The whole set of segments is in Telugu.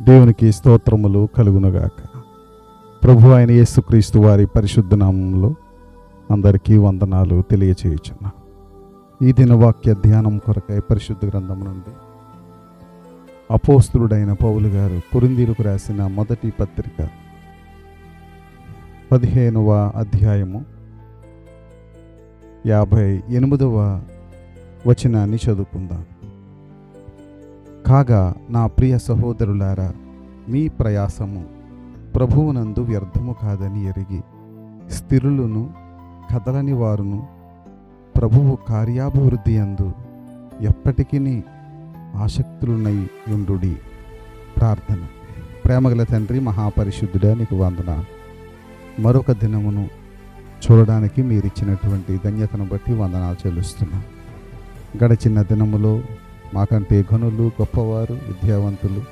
దేవునికి స్తోత్రములు కలుగునుగాక. ప్రభు ఆయన యేసుక్రీస్తు వారి పరిశుద్ధ నామంలో అందరికీ వందనాలు తెలియచేయుచున్నా. ఈ దినవాక్య ధ్యానం కొరకై పరిశుద్ధ గ్రంథం నుండి అపోస్తుడైన పౌలు గారు కురిందీలకు రాసిన మొదటి పత్రిక పదిహేనవ అధ్యాయము యాభై ఎనిమిదవ వచనాన్ని చదువుకుందాం. కాగా నా ప్రియ సహోదరులారా మీ ప్రయాసము ప్రభువునందు వ్యర్థము కాదని ఎరిగి స్థిరులను కదలని వారును ప్రభువు కార్యాభివృద్ధి అందు ఎప్పటికీ ఆసక్తులున్నై ఉండు ప్రార్థన. ప్రేమగల తండ్రి మహాపరిశుద్ధుడా నీకు వందన మరొక దినమును చూడడానికి మీరిచ్చినటువంటి ధన్యతను బట్టి వందనాలు చెల్లిస్తున్నా. గడిచిన దినములో మాకంటే ఘనులు గొప్పవారు విద్యావంతులు.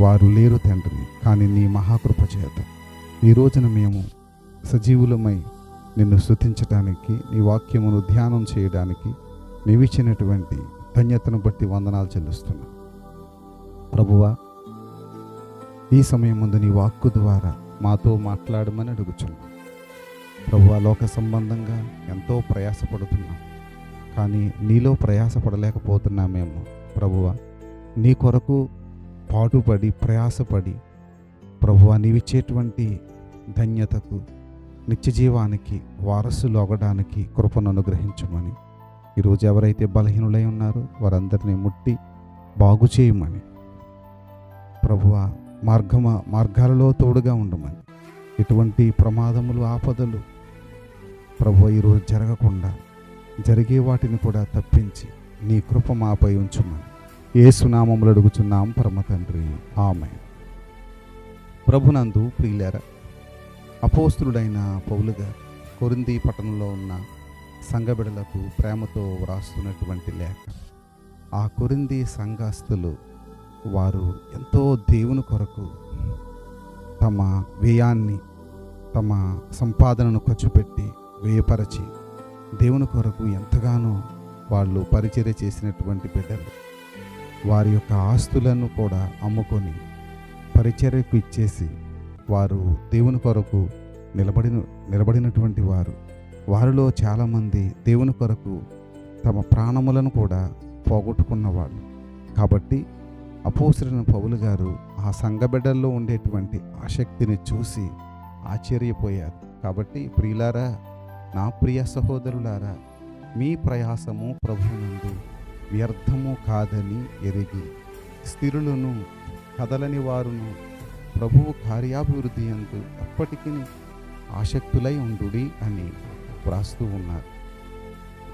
వారు లేరు తండ్రి కానీ నీ మహాకృప చేత. ఈ రోజున మేము సజీవులమై నిన్ను స్తుతించడానికి నీ వాక్యమును ధ్యానం చేయడానికి నీవిచ్చినటువంటి ధన్యతను బట్టి వందనాలు చెల్లిస్తున్నా. ప్రభువా ఈ సమయం ముందు నీ వాక్కు ద్వారా మాతో మాట్లాడమని అడుగుచున్నాను ప్రభువా లోక సంబంధంగా ఎంతో ప్రయాసపడుతున్నాం. కానీ నీలో ప్రయాసపడలేకపోతున్నామేమో ప్రభువ. నీ కొరకు పాటుపడి ప్రయాసపడి ప్రభువ నీవిచ్చేటువంటి ధన్యతకు నిత్యజీవానికి వారసులు అవ్వడానికి కృపను అనుగ్రహించమని. ఈరోజు ఎవరైతే బలహీనులై ఉన్నారో వారందరినీ ముట్టి బాగు చేయమని. ప్రభువ మార్గమ మార్గాలలో తోడుగా ఉండమని. ఎటువంటి ప్రమాదములు ఆపదలు ప్రభు ఈరోజు జరగకుండా జరిగే వాటిని కూడా తప్పించి నీ కృప మాపై ఉంచుమని. ఏసునామములు అడుగుచున్నాం పరమ తండ్రి. ఆమె ప్రభునందు ప్రియులెర అపోస్తుడైన పౌలుగా కొరింది పట్టణంలో ఉన్న సంఘబిడలకు ప్రేమతో వ్రాస్తున్నటువంటి లేఖ. ఆ కొరింది సంఘాస్తులు వారు ఎంతో దేవుని కొరకు తమ వ్యయాన్ని తమ సంపాదనను ఖర్చు పెట్టి వ్యయపరచి దేవుని కొరకు ఎంతగానో వాళ్ళు పరిచర్య చేసినటువంటి బిడ్డలు. వారి యొక్క ఆస్తులను కూడా అమ్ముకొని పరిచర్యకు ఇచ్చేసి వారు దేవుని కొరకు నిలబడిన నిలబడినటువంటి వారు. వారిలో చాలామంది దేవుని కొరకు తమ ప్రాణములను కూడా పోగొట్టుకున్న వాళ్ళు. కాబట్టి అపోసరిన పౌలు గారు ఆ సంఘబిడ్డల్లో ఉండేటువంటి ఆసక్తిని చూసి ఆశ్చర్యపోయారు. కాబట్టి ప్రియులారా నా ప్రియ సహోదరులారా మీ ప్రయాసము ప్రభునందు వ్యర్థము కాదని ఎరిగి స్థిరులను కదలని వారును ప్రభువు కార్యాభివృద్ధి ఎందు అప్పటికీ ఆసక్తులై ఉండుడి అని వ్రాస్తూ ఉన్నారు.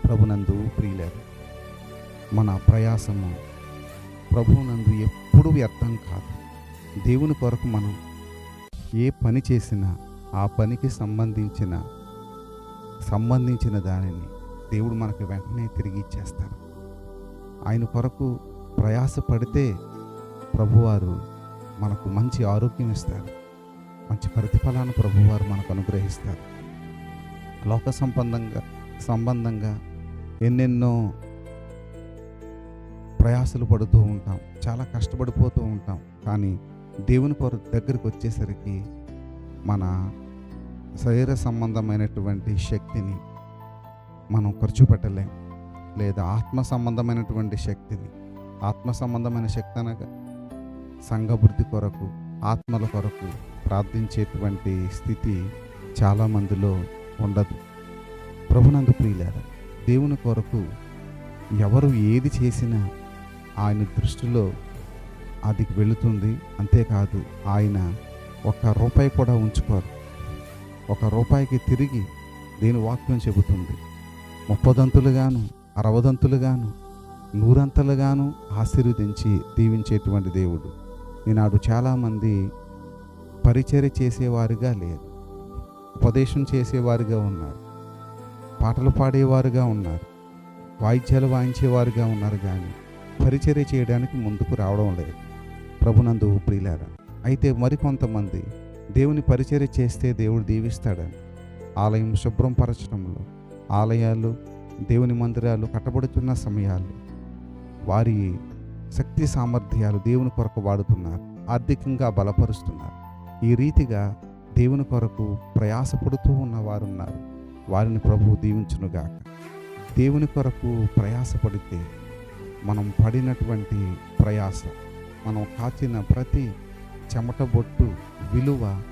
ప్రభునందు ప్రియులారు మన ప్రయాసము ప్రభునందు ఎప్పుడు వ్యర్థం కాదు. దేవుని కొరకు మనం ఏ పని చేసినా ఆ పనికి సంబంధించిన సంబంధించిన దానిని దేవుడు మనకు వెంటనే తిరిగి ఇచ్చేస్తారు ఆయన కొరకు ప్రయాసపడితే ప్రభువారు మనకు మంచి ఆరోగ్యం ఇస్తారు. మంచి ప్రతిఫలాన్ని ప్రభువారు మనకు అనుగ్రహిస్తారు. లోక సంబంధంగా సంబంధంగా ఎన్నెన్నో ప్రయాసలు పడుతూ ఉంటాం. చాలా కష్టపడిపోతూ ఉంటాం. కానీ దేవుని కొర దగ్గరికి వచ్చేసరికి మన శరీర సంబంధమైనటువంటి శక్తిని మనం ఖర్చు పెట్టలేం లేదా ఆత్మ సంబంధమైనటువంటి శక్తిని ఆత్మ సంబంధమైన శక్తి అనగా సంఘవృద్ధి కొరకు ఆత్మల కొరకు ప్రార్థించేటువంటి స్థితి చాలామందిలో ఉండదు. ప్రభునందు ప్రియులారా దేవుని కొరకు ఎవరు ఏది చేసినా ఆయన దృష్టిలో అది వెళుతుంది. అంతేకాదు ఆయన ఒక్క రూపాయి కూడా ఉంచుకోరు. ఒక రూపాయికి తిరిగి దేని వాక్యం చెబుతుంది. ముప్పదంతులుగాను అరవదంతులుగాను నూరంతలుగాను ఆశీర్వదించి దీవించేటువంటి దేవుడు. ఈనాడు చాలామంది పరిచర్య చేసేవారుగా లేరు. ఉపదేశం చేసేవారుగా ఉన్నారు. పాటలు పాడేవారుగా ఉన్నారు. వాయిద్యాలు వాయించేవారుగా ఉన్నారు కానీ పరిచర్య చేయడానికి ముందుకు రావడం లేదు. ప్రభునందు ప్రియులారా అయితే మరికొంతమంది దేవుని పరిచర్య చేస్తే దేవుడు దీవిస్తాడని. ఆలయం శుభ్రం పరచడంలో ఆలయాలు దేవుని మందిరాలు కట్టబడుతున్న సమయాలు వారి శక్తి సామర్థ్యాలు దేవుని కొరకు వాడుతున్నారు ఆర్థికంగా బలపరుస్తున్నారు. ఈ రీతిగా దేవుని కొరకు ప్రయాసపడుతూ ఉన్నవారున్నారు వారిని ప్రభువు దీవించునుగాక. దేవుని కొరకు ప్రయాసపడితే మనం పడినటువంటి ప్రయాస మనం కాచిన ప్రతి చెమట బొట్టు విలువ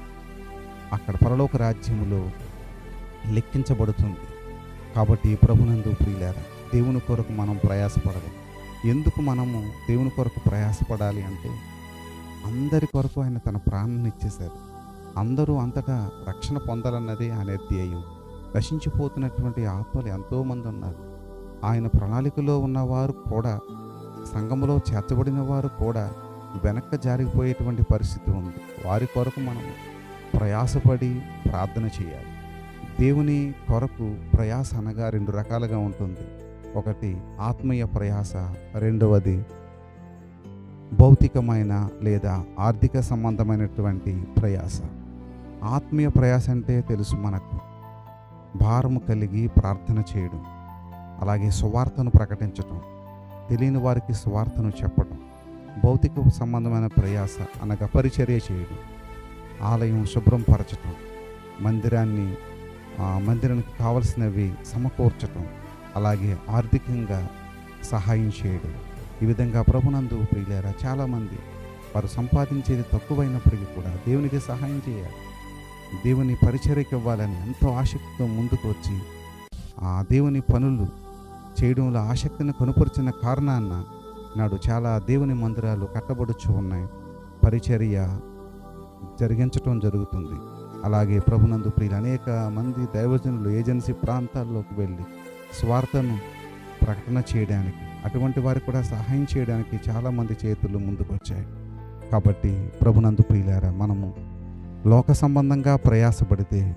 అక్కడ పరలోక రాజ్యములో లెక్కించబడుతుంది. కాబట్టి ప్రభునందు ప్రియులారా దేవుని కొరకు మనం ప్రయాసపడదాం. ఎందుకు మనము దేవుని కొరకు ప్రయాసపడాలి అంటే అందరి కొరకు ఆయన తన ప్రాణాన్ని ఇచ్చేశారు. అందరూ అంతటా రక్షణ పొందాలన్నదే ఆయన ధ్యేయం. నశించిపోతున్నటువంటి ఆత్మలు ఎంతోమంది ఉన్నారు. ఆయన ప్రణాళికలో ఉన్నవారు కూడా సంఘములో చేర్చబడిన వారు కూడా వెనక్కి జారిపోయేటువంటి పరిస్థితి ఉంది. వారి కొరకు మనం ప్రయాసపడి ప్రార్థన చేయాలి. దేవుని కొరకు ప్రయాస అనగా రెండు రకాలుగా ఉంటుంది. ఒకటి ఆత్మీయ ప్రయాస రెండవది భౌతికమైన లేదా ఆర్థిక సంబంధమైనటువంటి ప్రయాస. ఆత్మీయ ప్రయాస అంటే తెలుసు మనకు. భారము కలిగి ప్రార్థన చేయడం అలాగే సువార్తను ప్రకటించటం తెలియని వారికి సువార్తను చెప్పడం భౌతిక సంబంధమైన ప్రయాస అనగా పరిచర్య చేయడం ఆలయం శుభ్రం పరచటం మందిరాన్ని ఆ మందిరానికి కావలసినవి సమకూర్చటం అలాగే ఆర్థికంగా సహాయం చేయడం. ఈ విధంగా ప్రభునందు ప్రియులేరా చాలామంది వారు సంపాదించేది తక్కువైనప్పటికీ కూడా దేవునికి సహాయం చేయాలి. దేవుని పరిచర్యకి ఇవ్వాలని ఎంతో ఆసక్తితో ముందుకు వచ్చి ఆ దేవుని పనులు చేయడంలో ఆసక్తిని కనుపరిచిన కారణాన్న నాడు చాలా దేవుని మందిరాలు కట్టబడుచు ఉన్నాయి. పరిచర్య జరిగించటం జరుగుతుంది. అలాగే ప్రభునందు ప్రియులు అనేక మంది దైవజనులు ఏజెన్సీ ప్రాంతాల్లోకి వెళ్ళి స్వార్థను ప్రకటన చేయడానికి అటువంటి వారికి కూడా సహాయం చేయడానికి చాలామంది చేతులు ముందుకొచ్చాయి కాబట్టి ప్రభునందు ప్రియులారా మనము లోక సంబంధంగా ప్రయాసపడితే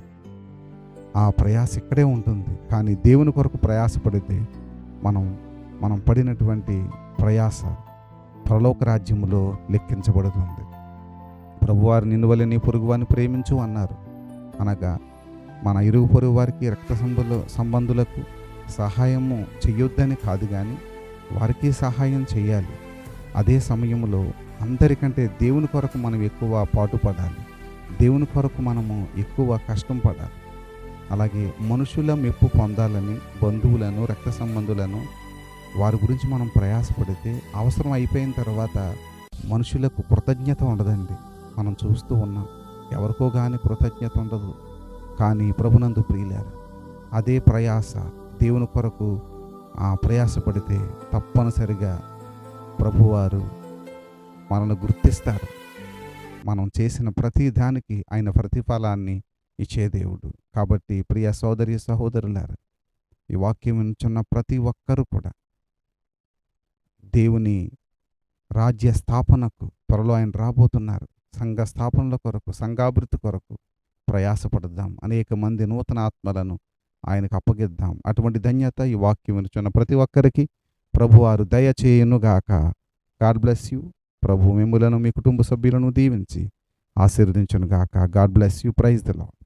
ఆ ప్రయాస ఇక్కడే ఉంటుంది. కానీ దేవుని కొరకు ప్రయాసపడితే మనం మనం పడినటువంటి ప్రయాస పరలోక రాజ్యములో లెక్కించబడుతుంది. ప్రభువారు నిన్ను వల్ల నీ పొరుగువారిని ప్రేమించు అన్నారు. అనగా మన ఇరుగు పొరుగు వారికి రక్త సంబంధ సంబంధులకు సహాయము చెయ్యొద్దని కాదు కానీ వారికి సహాయం చేయాలి అదే సమయంలో అందరికంటే దేవుని కొరకు మనం ఎక్కువ పాటుపడాలి. దేవుని కొరకు మనము ఎక్కువ కష్టం పడాలి. అలాగే మనుషుల మెప్పు పొందాలని బంధువులను రక్త సంబంధులను వారి గురించి మనం ప్రయాసపడితే అవసరం అయిపోయిన తర్వాత మనుషులకు కృతజ్ఞత ఉండదండి. మనం చూస్తూ ఉన్నాం. ఎవరికో కానీ కృతజ్ఞత ఉండదు. కానీ ప్రభునందు ప్రియులారు అదే ప్రయాస దేవుని కొరకు ఆ ప్రయాసపడితే తప్పనిసరిగా ప్రభువారు మనల్ని గుర్తిస్తారు. మనం చేసిన ప్రతి దానికి ఆయన ప్రతిఫలాన్ని ఇచ్చే దేవుడు. కాబట్టి ప్రియ సోదరి సహోదరులారు ఈ వాక్యం వినుచున్న ప్రతి ఒక్కరూ కూడా దేవుని రాజ్య స్థాపనకు త్వరలో ఆయన రాబోతున్నారు. సంఘ స్థాపనల కొరకు సంఘాభివృద్ధి కొరకు ప్రయాసపడదాం. అనేక మంది నూతన ఆత్మలను ఆయనకు అప్పగిద్దాం. అటువంటి ధన్యత ఈ వాక్యం వినుచున్న ప్రతి ఒక్కరికి. ప్రభువారు దయచేయునుగాక. God bless you. ప్రభు మిమ్ములను మీ కుటుంబ సభ్యులను దీవించి ఆశీర్వదించునుగాక. God bless you. Praise the Lord